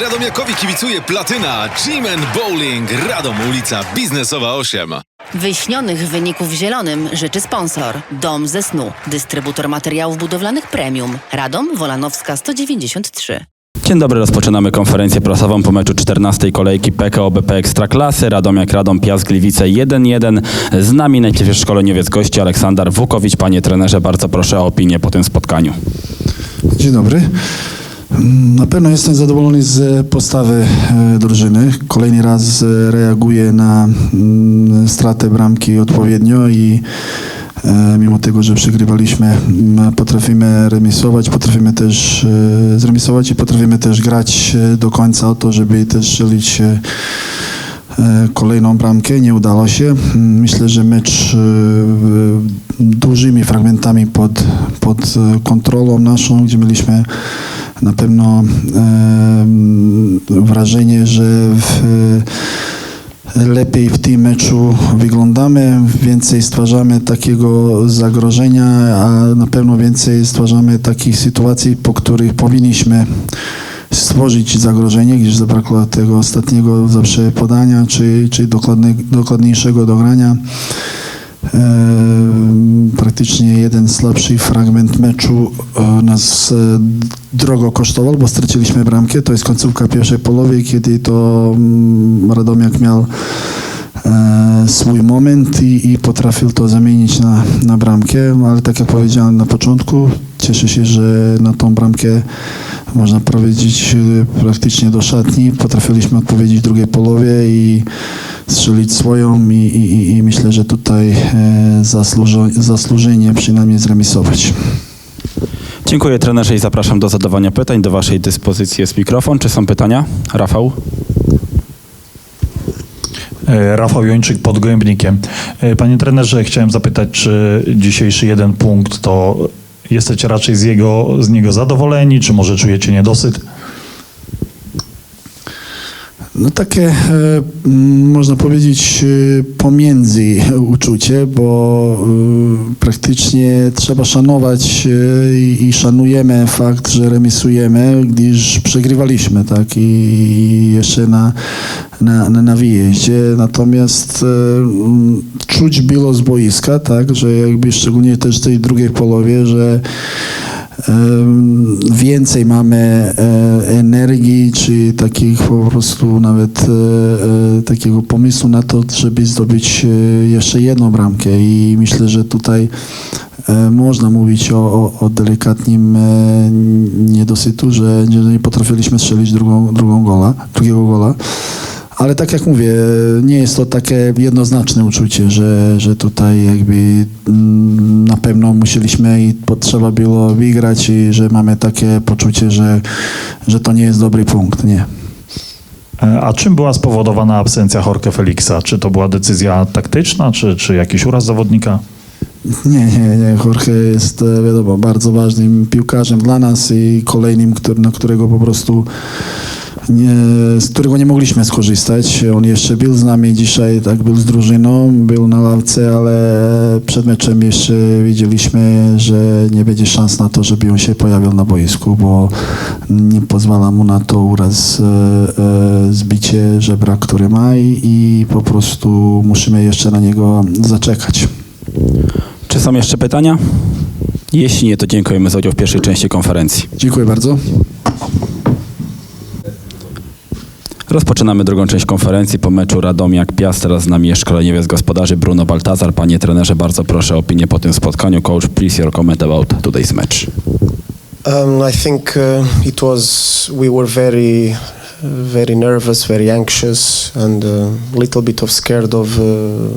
Radomiakowi kibicuje Platyna, Gym and Bowling, Radom ulica Biznesowa 8. Wyśnionych wyników zielonym życzy sponsor. Dom ze snu. Dystrybutor materiałów budowlanych premium. Radom Wolanowska 193. Dzień dobry, rozpoczynamy konferencję prasową po meczu 14 kolejki PKO BP Ekstraklasy. Radomiak Radom Piast Gliwice 1-1. Z nami najpierw szkoleniowiec gości Aleksander Wukowicz. Panie trenerze, bardzo proszę o opinię po tym spotkaniu. Dzień dobry. Na pewno jestem zadowolony z postawy e, drużyny. Kolejny raz e, reaguje na mm, stratę bramki odpowiednio i e, mimo tego, że przegrywaliśmy, potrafimy remisować, potrafimy też zremisować i potrafimy też grać do końca o to, żeby też strzelić kolejną bramkę. Nie udało się. Myślę, że mecz dużymi fragmentami pod, pod kontrolą naszą, gdzie mieliśmy na pewno wrażenie, że w, lepiej w tym meczu wyglądamy, więcej stwarzamy takiego zagrożenia, a na pewno więcej stwarzamy takich sytuacji, po których powinniśmy stworzyć zagrożenie, gdyż zabrakło tego ostatniego zawsze podania, czy, czy dokładniejszego dogrania. E, praktycznie jeden słabszy fragment meczu e, nas e, drogo kosztował, bo straciliśmy bramkę. To jest końcówka pierwszej połowy, kiedy to mm, Radomiak miał e, swój moment i, i potrafił to zamienić na, na bramkę, ale tak jak powiedziałem na początku, cieszę się, że na tą bramkę można powiedzieć praktycznie do szatni. Potrafiliśmy odpowiedzieć w drugiej połowie i strzelić swoją i, i, i- myślę, że tutaj e, zasłużo, zasłużenie przynajmniej zremisować. Dziękuję trenerze i zapraszam do zadawania pytań. Do waszej dyspozycji jest mikrofon. Czy są pytania? Rafał? E, Rafał Jończyk pod Gołębnikiem. E, Panie trenerze, chciałem zapytać, czy dzisiejszy jeden punkt to jesteście raczej z, jego, z niego zadowoleni, czy może czujecie niedosyt? No takie, e, można powiedzieć, e, pomiędzy uczucie, bo e, praktycznie trzeba szanować i, szanujemy fakt, że remisujemy, gdyż przegrywaliśmy, tak, i jeszcze na, na, na, na wyjeździe. Natomiast czuć było z boiska, tak, że jakby szczególnie też w tej drugiej połowie, że więcej mamy e, energii, czy takich po prostu nawet e, e, takiego pomysłu na to, żeby zdobyć jeszcze jedną bramkę i myślę, że tutaj można mówić o, o, o delikatnym niedosytu, że nie potrafiliśmy strzelić drugą, drugą gola, drugiego gola. Ale tak jak mówię, nie jest to takie jednoznaczne uczucie, że, że tutaj jakby mm, na pewno musieliśmy i potrzeba było wygrać i że mamy takie poczucie, że, że to nie jest dobry punkt, nie. E, A czym była spowodowana absencja Jorge Felixa? Czy to była decyzja taktyczna, czy, czy jakiś uraz zawodnika? Nie, nie, nie. Jorge jest, e, wiadomo, bardzo ważnym piłkarzem dla nas i kolejnym, który, na którego po prostu nie, z którego nie mogliśmy skorzystać. On jeszcze był z nami dzisiaj, tak był z drużyną, był na ławce, ale przed meczem jeszcze widzieliśmy, że nie będzie szans na to, żeby on się pojawił na boisku, bo nie pozwala mu na to uraz e, e, zbicie żebra, które ma i, i po prostu musimy jeszcze na niego zaczekać. Czy są jeszcze pytania? Jeśli nie, to dziękujemy za udział w pierwszej części konferencji. Dziękuję bardzo. Rozpoczynamy drugą część konferencji po meczu Radomiak Piast. Teraz z nami jest szkoleniowiec gospodarzy Bruno Baltazar. Panie trenerze, bardzo proszę o opinię po tym spotkaniu. Coach, please your comment about today's match. Um, I think uh, it was we were very, very nervous, very anxious, and a little bit of scared of uh,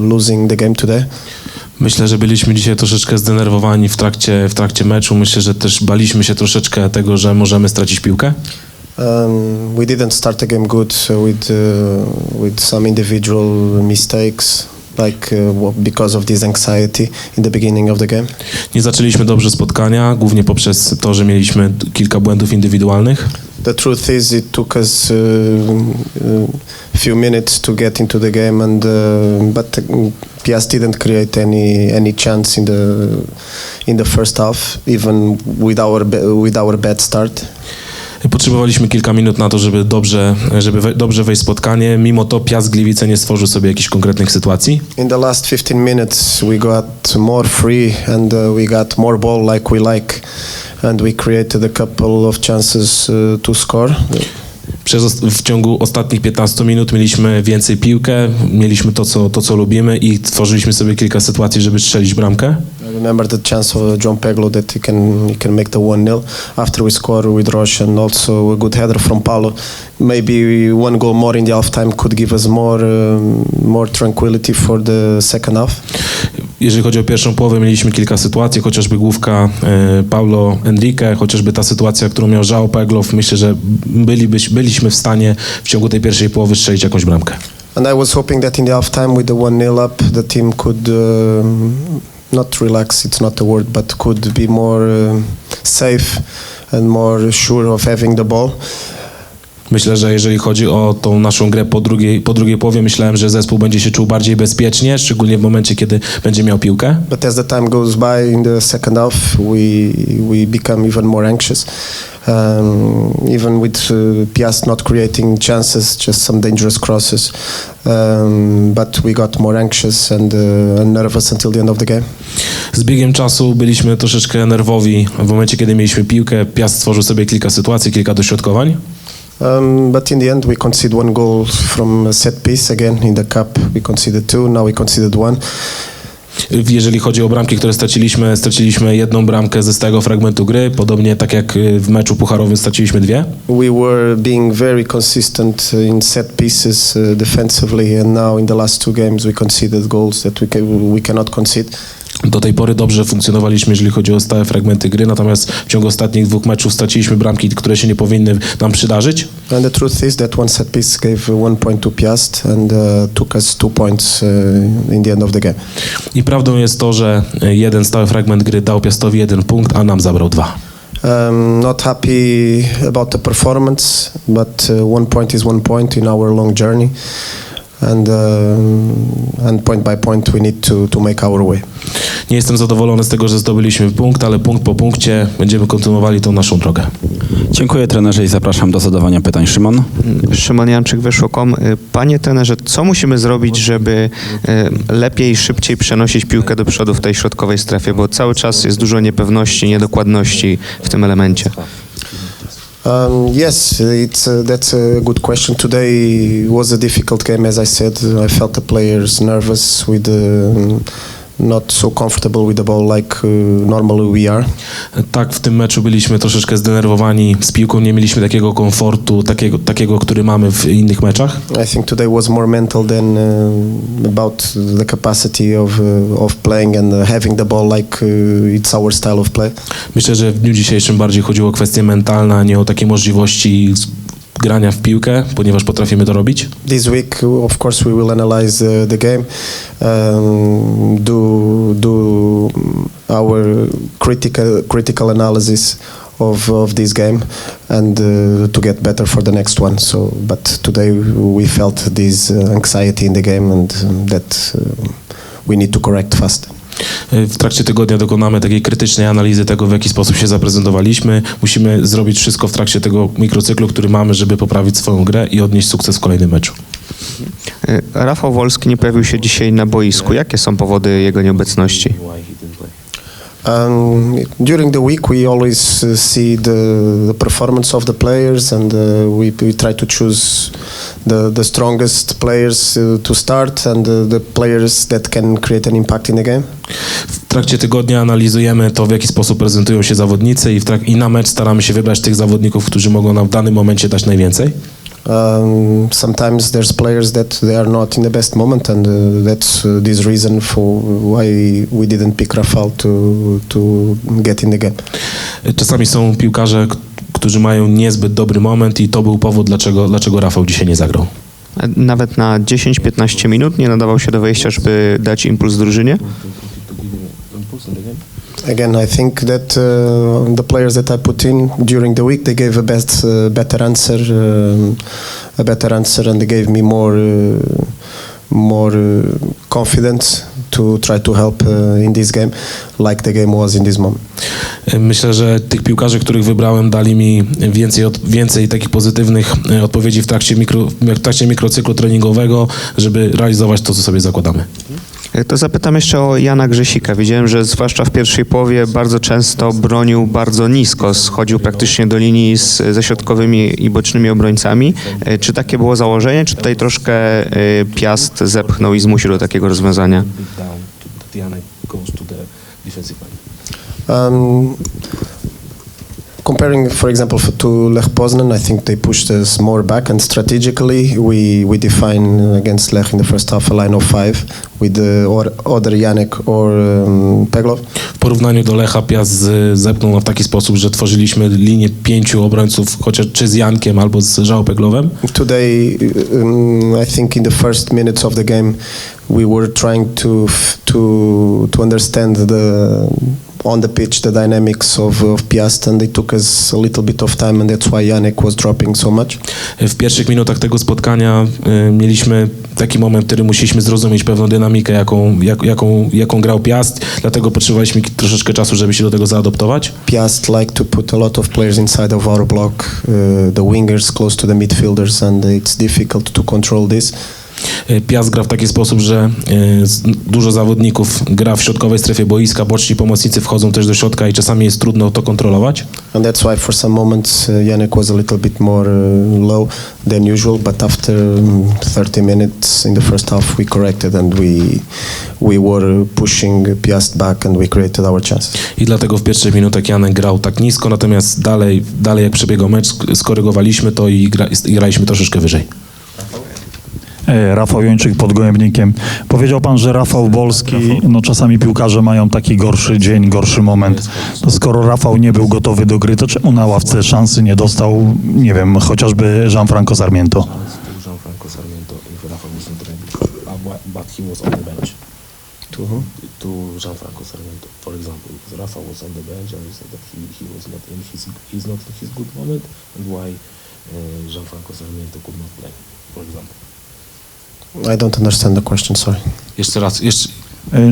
losing the game today. Myślę, że byliśmy dzisiaj troszeczkę zdenerwowani w trakcie, w trakcie meczu. Myślę, że też baliśmy się troszeczkę tego, że możemy stracić piłkę. Um, we didn't start the game good uh, with uh, with some individual mistakes, like uh, because of this anxiety in the beginning of the game. Nie zaczęliśmy dobrze spotkania, głównie poprzez to, że mieliśmy kilka błędów indywidualnych. The truth is, it took us uh, uh, few minutes to get into the game, and uh, but uh, Piast didn't create any any chance in the in the first half, even with our with our bad start. Potrzebowaliśmy kilka minut na to, żeby dobrze, żeby we, dobrze wejść w spotkanie. Mimo to Piast Gliwice nie stworzył sobie jakichś konkretnych sytuacji. In the last 15 minutes, we got more free and uh, we got more ball like we like, and we created a couple of chances uh, to score. Przez, w ciągu ostatnich 15 minut mieliśmy więcej piłkę, mieliśmy to co, to, co lubimy i tworzyliśmy sobie kilka sytuacji, żeby strzelić bramkę. Remember the chance of John Peglo that he can he can make the 1-0 after we score with Roche and also a good header from Paulo. Maybe one goal more in the half time could give us more um, more tranquility for the second half. Jeżeli chodzi o pierwszą połowę, mieliśmy kilka sytuacji, chociażby główka e, Paulo Enrique, chociażby ta sytuacja, którą miał Żao Peglow. Myślę, że byliby, byliśmy w stanie w ciągu tej pierwszej połowy strzelić jakąś bramkę. And I was hoping that in the half time with the 1-0 up the team could um, not relax, it's not the word, but could be more um safe and more sure of having the ball. Myślę, że jeżeli chodzi o tą naszą grę po drugiej, po drugiej połowie, myślałem, że zespół będzie się czuł bardziej bezpiecznie, szczególnie w momencie, kiedy będzie miał piłkę. But as the time goes by in the second half, we we become even more anxious. Um, even with uh, Piast not creating chances, just some dangerous crosses. Um, but we got more anxious and, uh, and nervous until the end of the game. Z biegiem czasu byliśmy troszeczkę nerwowi w momencie, kiedy mieliśmy piłkę. Piast stworzył sobie kilka sytuacji, kilka dośrodkowań. Um, but in the end, we conceded one goal from a set piece. Again, in the cup, we conceded two. Now we conceded one. Jeżeli chodzi o bramki, które straciliśmy, straciliśmy jedną bramkę ze stałego fragmentu gry, podobnie tak jak y, w meczu pucharowym straciliśmy dwie. We were being very consistent in set pieces uh, defensively, and now in the last two games, we conceded goals that we, ca- we cannot concede. Do tej pory dobrze funkcjonowaliśmy, jeżeli chodzi o stałe fragmenty gry, natomiast w ciągu ostatnich dwóch meczów straciliśmy bramki, które się nie powinny nam przydarzyć. And the truth is that one set piece gave one point to Piast and uh, took us two points uh, in the end of the game. I prawdą jest to, że y, jeden stały fragment gry dał Piastowi jeden punkt, a nam zabrał dwa. Um, not happy about the performance, but uh, one point is one point in our long journey, and um, and point by point we need to to make our way. Nie jestem zadowolony z tego, że zdobyliśmy punkt, ale punkt po punkcie będziemy kontynuowali tą naszą drogę. Dziękuję trenerze i zapraszam do zadawania pytań. Szymon? Szymon Janczyk, Wyszło.com. Y, Panie trenerze, co musimy zrobić, żeby y, lepiej i szybciej przenosić piłkę do przodu w tej środkowej strefie, bo cały czas jest dużo niepewności, niedokładności w tym elemencie. Um, yes, it's uh, that's a good question. Today was a difficult game, as I said. I felt the players nervous with um, not so comfortable with the ball like uh, normally we are. Tak, w tym meczu byliśmy troszeczkę zdenerwowani z piłką, nie mieliśmy takiego komfortu, takiego, takiego który mamy w innych meczach. I think today was more mental than uh, about the capacity of uh, of playing and uh, having the ball like uh, it's our style of play. Myślę, że w dniu dzisiejszym bardziej chodziło o kwestie mentalne, a nie o takie możliwości grania w piłkę, ponieważ potrafimy to robić. This week, of course, we will analyze uh, the game, um, do do our critical critical analysis of, of this game, and uh, to get better for the next one. So, but today we felt this uh, anxiety in the game, and um, that uh, we need to correct fast. W trakcie tygodnia dokonamy takiej krytycznej analizy tego, w jaki sposób się zaprezentowaliśmy. Musimy zrobić wszystko w trakcie tego mikrocyklu, który mamy, żeby poprawić swoją grę i odnieść sukces w kolejnym meczu. Y, Rafał Wolski nie pojawił się dzisiaj na boisku. Jakie są powody jego nieobecności? Um, during the week, we always uh, see the, the performance of the players, and uh, we, we try to choose the, the strongest players uh, to start and uh, the players that can create an impact in the game. W trakcie tygodnia analizujemy to, w jaki sposób prezentują się zawodnicy i, i na mecz staramy się wybrać tych zawodników, którzy mogą nam w danym momencie dać najwięcej. Um, sometimes there's players that they are not in the best moment, and uh, that's uh, this reason for why we didn't pick Rafal to to get in the game. Czasami są piłkarze, którzy mają niezbyt dobry moment i to był powód, dlaczego, dlaczego Rafał dzisiaj nie zagrał. Nawet na 10-15 minut nie nadawał się do wejścia, żeby dać impuls drużynie? Again, I think that uh, the players that I put in during the week they gave a best, uh, better answer, um, a better answer, and they gave me more, uh, more uh, confidence to try to help uh, in this game, like the game was in this moment. Myślę, że tych piłkarzy, których wybrałem, dali mi więcej, od, więcej takich pozytywnych e, odpowiedzi w trakcie, mikro, w trakcie mikrocyklu treningowego, żeby realizować to, co sobie zakładamy. E, To zapytam jeszcze o Jana Grzesika. Widziałem, że zwłaszcza w pierwszej połowie bardzo często bronił bardzo nisko, schodził praktycznie do linii z, ze środkowymi i bocznymi obrońcami. E, Czy takie było założenie, czy tutaj troszkę e, Piast zepchnął i zmusił do takiego rozwiązania? Um, comparing, for example, to Lech Poznan, I think they pushed us more back, and strategically, we we define against Lech in the first half a line of five with the or, Janek or um, Peglov. W porównaniu do Lecha Piast z- zepchnął nam w taki sposób, że tworzyliśmy linię pięciu obrońców, chociaż czy z Jankiem albo z Żał Peglowem. Today, um, I think in the first minutes of the game, we were trying to to to understand the on the pitch the dynamics of, of Piast, and it took us a little bit of time, and that's why Janek was dropping so much. W pierwszych minutach tego spotkania y, mieliśmy taki moment, w którym musieliśmy zrozumieć pewną dynamikę, jaką, jak, jaką, jaką grał Piast, dlatego potrzebowaliśmy troszeczkę czasu, żeby się do tego zaadoptować. Piast like to put a lot of players inside of our block, uh, the wingers close to the midfielders, and it's difficult to control this. Y, Piast gra w taki sposób, że z- dużo zawodników gra w środkowej strefie boiska, boczni pomocnicy wchodzą też do środka i czasami jest trudno to kontrolować. And that's why for some moments uh, Janek was a little bit more low than usual, but after um, 30 minutes in the first half we corrected and we we were pushing Piast back and we created our chances. I dlatego w pierwszych minutach Janek grał tak nisko, natomiast dalej, dalej jak przebiegał mecz, sk- skorygowaliśmy to i, gra, i graliśmy troszeczkę wyżej. E, Rafał Jończyk pod Gołębnikiem. Powiedział pan, że Rafał Wolski, no czasami piłkarze mają taki gorszy dzień, gorszy moment. To skoro Rafał nie był gotowy do gry, to czemu na ławce szansy nie dostał, nie wiem, chociażby Gianfranco Sarmiento? Gianfranco Sarmiento if Rafa wasn't ready, but he was on the bench. To who? To Gianfranco Sarmiento, for example, because Rafa was on the bench and he said that he, he was not in his he's not in his good moment and why uh, Gianfranco Sarmiento could not play, for example. I don't understand the question, sorry. Jeszcze raz, jeszcze,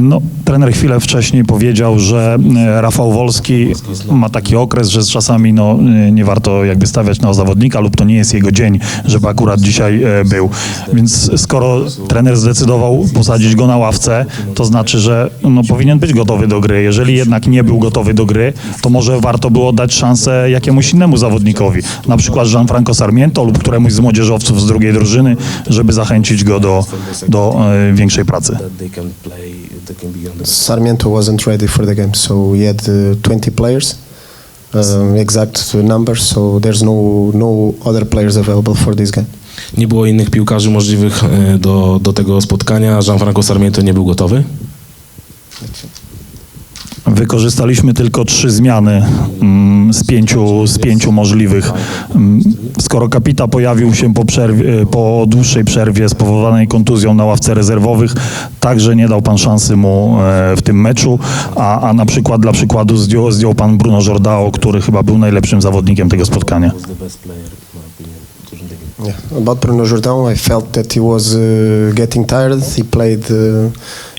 No, trener chwilę wcześniej powiedział, że e, Rafał Wolski ma taki okres, że z czasami no, e, nie warto jakby stawiać na zawodnika lub to nie jest jego dzień, żeby akurat dzisiaj e, był. Więc skoro trener zdecydował posadzić go na ławce, to znaczy, że no, powinien być gotowy do gry. Jeżeli jednak nie był gotowy do gry, to może warto było dać szansę jakiemuś innemu zawodnikowi, na przykład Gianfranco Sarmiento lub któremuś z młodzieżowców z drugiej drużyny, żeby zachęcić go do, do e, większej pracy. They can be the bench. Sarmiento wasn't ready for the game, so we had uh, 20 players, um, exact numbers. So there's no no other players available for this game. Nie było innych piłkarzy możliwych e, do, do tego spotkania. Gianfranco Sarmiento nie był gotowy. Wykorzystaliśmy tylko trzy zmiany mm, z pięciu, z pięciu możliwych. Mm, Skoro Kapita pojawił się po, przerwie, po dłuższej przerwie spowodowanej kontuzją na ławce rezerwowych, także nie dał pan szansy mu e, w tym meczu, a, a na przykład dla przykładu zdjął, zdjął pan Bruno Jordao, który chyba był najlepszym zawodnikiem tego spotkania. Yeah. About Bruno Jordão, I felt that he was uh, getting tired. He played uh,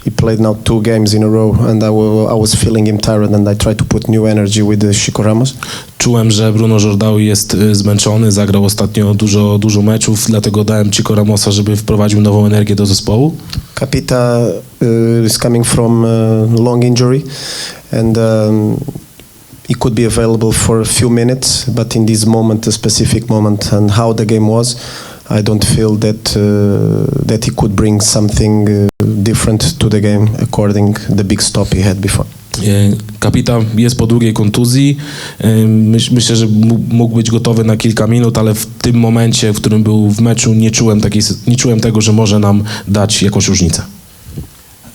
he played now two games in a row, and I I was feeling him tired, and I tried to put new energy with uh, Chico Ramos. Czułem, że Bruno Jordão jest y, zmęczony, zagrał ostatnio dużo, dużo meczów, dlatego dałem Chico Ramosa, żeby wprowadził nową energię do zespołu. Capita uh, is coming from uh, long injury, and um, he could be available for a few minutes. But in this moment, a specific moment, and how the game was, I don't feel that uh, that he could bring something uh, different to the game according the big stop he had before. Y, Kapitan jest po długiej kontuzji. Myśl, myślę, że mógł- być gotowy na kilka minut, ale w tym momencie, w którym był w meczu, nie czułem, takiej, nie czułem tego, że może nam dać jakąś różnicę.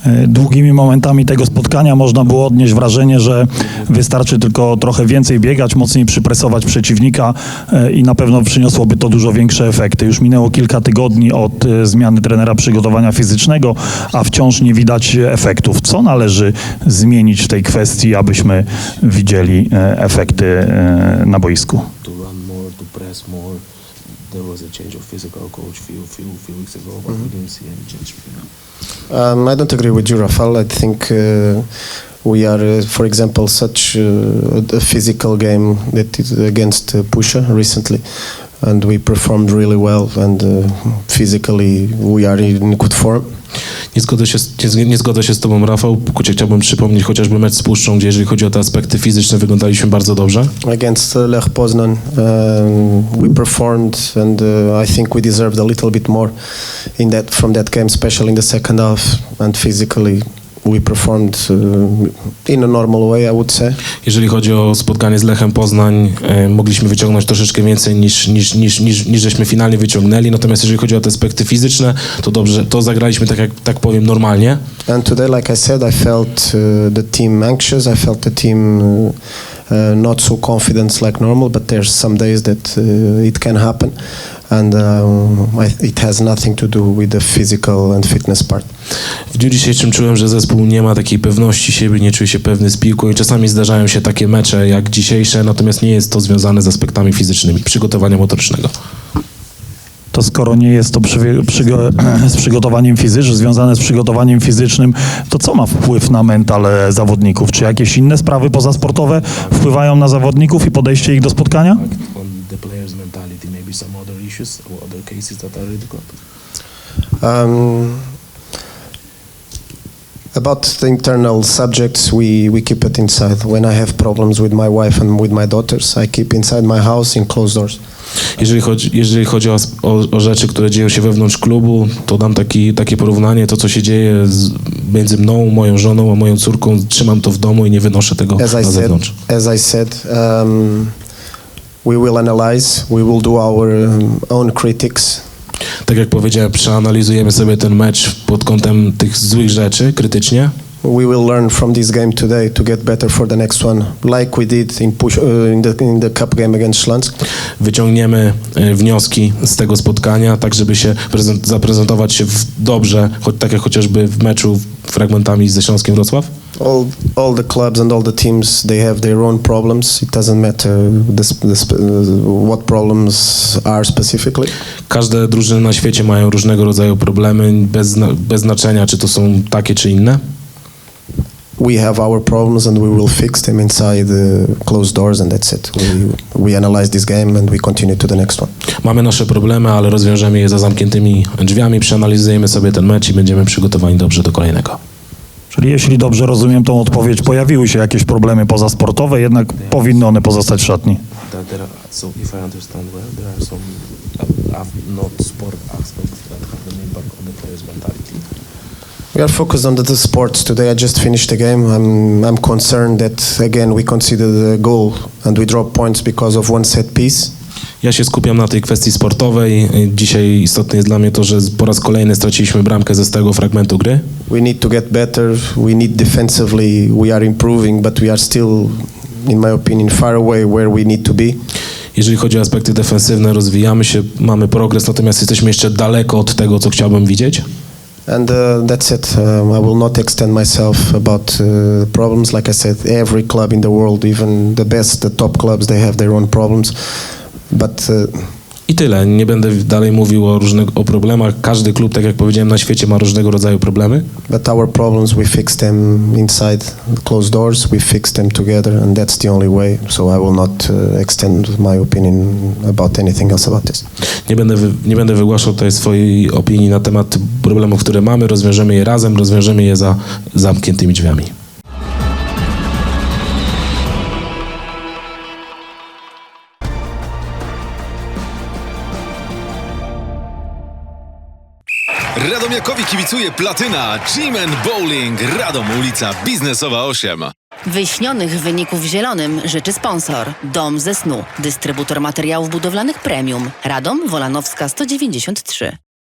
E, Długimi momentami tego spotkania można było odnieść wrażenie, że wystarczy tylko trochę więcej biegać, mocniej przypresować przeciwnika e, i na pewno przyniosłoby to dużo większe efekty. Już minęło kilka tygodni od e, zmiany trenera przygotowania fizycznego, a wciąż nie widać efektów. Co należy zmienić w tej kwestii, abyśmy widzieli efekty na boisku? To run more, to press more, there was a change of physical coach few few few weeks ago, but we didn't see any change. Um, I don't agree with you, Rafael. I think uh, we are, uh, for example, such uh, a physical game that is against uh, Pusha recently, and we performed really well. And uh, physically, we are in good form. Nie zgodzę, się, nie, nie zgodzę się z Tobą, Rafał. Kucie, chciałbym przypomnieć chociażby mecz z Puszczą, gdzie jeżeli chodzi o te aspekty fizyczne, wyglądaliśmy bardzo dobrze. Against uh, Lech Poznan, um, we performed, and uh, I think we deserved a little bit more in that from that game, especially in the second half. And physically, we performed uh, in a normal way, I would say. Jeżeli chodzi o spotkanie z Lechem Poznań, e, mogliśmy wyciągnąć troszeczkę więcej niż, niż, niż, niż, niż żeśmy finalnie wyciągnęli. Natomiast jeżeli chodzi o te aspekty fizyczne, to dobrze, to zagraliśmy tak jak tak powiem normalnie. And today, like I said, I felt uh, the team anxious. I felt the team uh, not so confident like normal. But there's some days that uh, it can happen, and um, I, it has nothing to do with the physical and fitness part. W dniu dzisiejszym czułem, że zespół nie ma takiej pewności siebie, nie czuje się pewny z piłką i czasami zdarzają się takie mecze jak dzisiejsze, natomiast nie jest to związane z aspektami fizycznymi, przygotowania motorycznego. To skoro nie jest to przywie- przygo- z przygotowaniem fizycznym, związane z przygotowaniem fizycznym, to co ma wpływ na mental e, zawodników? Czy jakieś inne sprawy pozasportowe wpływają na zawodników i podejście ich do spotkania? On the players' mentality, maybe some other issues or other cases that are in the club. Um, about the internal subjects, we, we keep it inside. When I have problems with my wife and with my daughters, I keep inside my house in closed doors. Jeżeli chodzi, jeżeli chodzi o, o, o rzeczy, które dzieją się wewnątrz klubu, to dam taki, takie porównanie, to co się dzieje z, między mną, moją żoną, a moją córką, trzymam to w domu i nie wynoszę tego As na I said, zewnątrz. as I said, um, we will analyze. We will do our um, own critics. Tak jak powiedziałem, przeanalizujemy sobie ten mecz pod kątem tych złych rzeczy, krytycznie. We will learn from this game today to get better for the next one, like we did in push uh, in the in the cup game against Schlansk. Wyciągniemy e, wnioski z tego spotkania, tak żeby się prezent, zaprezentować się w, dobrze, choć, tak jak chociażby w meczu fragmentami ze Śląskiem Wrocław. All all the clubs and all the teams they have their own problems. It doesn't matter the, sp- the sp- uh, what problems are specifically. Każde drużyny na świecie mają różnego rodzaju problemy, bez, bez znaczenia, czy to są takie, czy inne. We have our problems and we will fix them inside the closed doors and that's it. We we analyze this game and we continue to the next one. Mamy nasze problemy, ale rozwiążemy je za zamkniętymi drzwiami, przeanalizujemy sobie ten mecz i będziemy przygotowani dobrze do kolejnego. Czyli jeśli dobrze rozumiem tą odpowiedź, pojawiły się jakieś problemy pozasportowe, jednak powinny one pozostać w szatni. We are focused on the, the sports today. I just finished the game. I'm I'm concerned that again we conceded a goal and we drop points because of one set piece. Ja się skupiam na tej kwestii sportowej. Dzisiaj istotne jest dla mnie to, że po raz kolejny straciliśmy bramkę ze stałego fragmentu gry. We need to get better. We need defensively. We are improving, but we are still, in my opinion, far away where we need to be. Jeżeli chodzi o aspekty defensywne, rozwijamy się, mamy progres, natomiast jesteśmy jeszcze daleko od tego, co chciałbym widzieć. And uh, that's it. Um, I will not extend myself about uh, problems. Like I said, every club in the world, even the best, the top clubs, they have their own problems. But uh, I tyle. Nie będę dalej mówił o różnych o problemach. Każdy klub, tak jak powiedziałem, na świecie ma różnego rodzaju problemy. But our problems, we fix them inside closed doors. We fix them together, and that's the only way. So I will not uh, extend my opinion about anything else about this. Nie będę, wy, nie będę wygłaszał tutaj swojej opinii na temat problemów, które mamy. Rozwiążemy je razem, rozwiążemy je za zamkniętymi drzwiami. Kibicuje Platyna, Gym Bowling, Radom ulica Biznesowa 8. Wyśnionych wyników zielonym życzy sponsor. Dom ze snu. Dystrybutor materiałów budowlanych premium. Radom Wolanowska 193.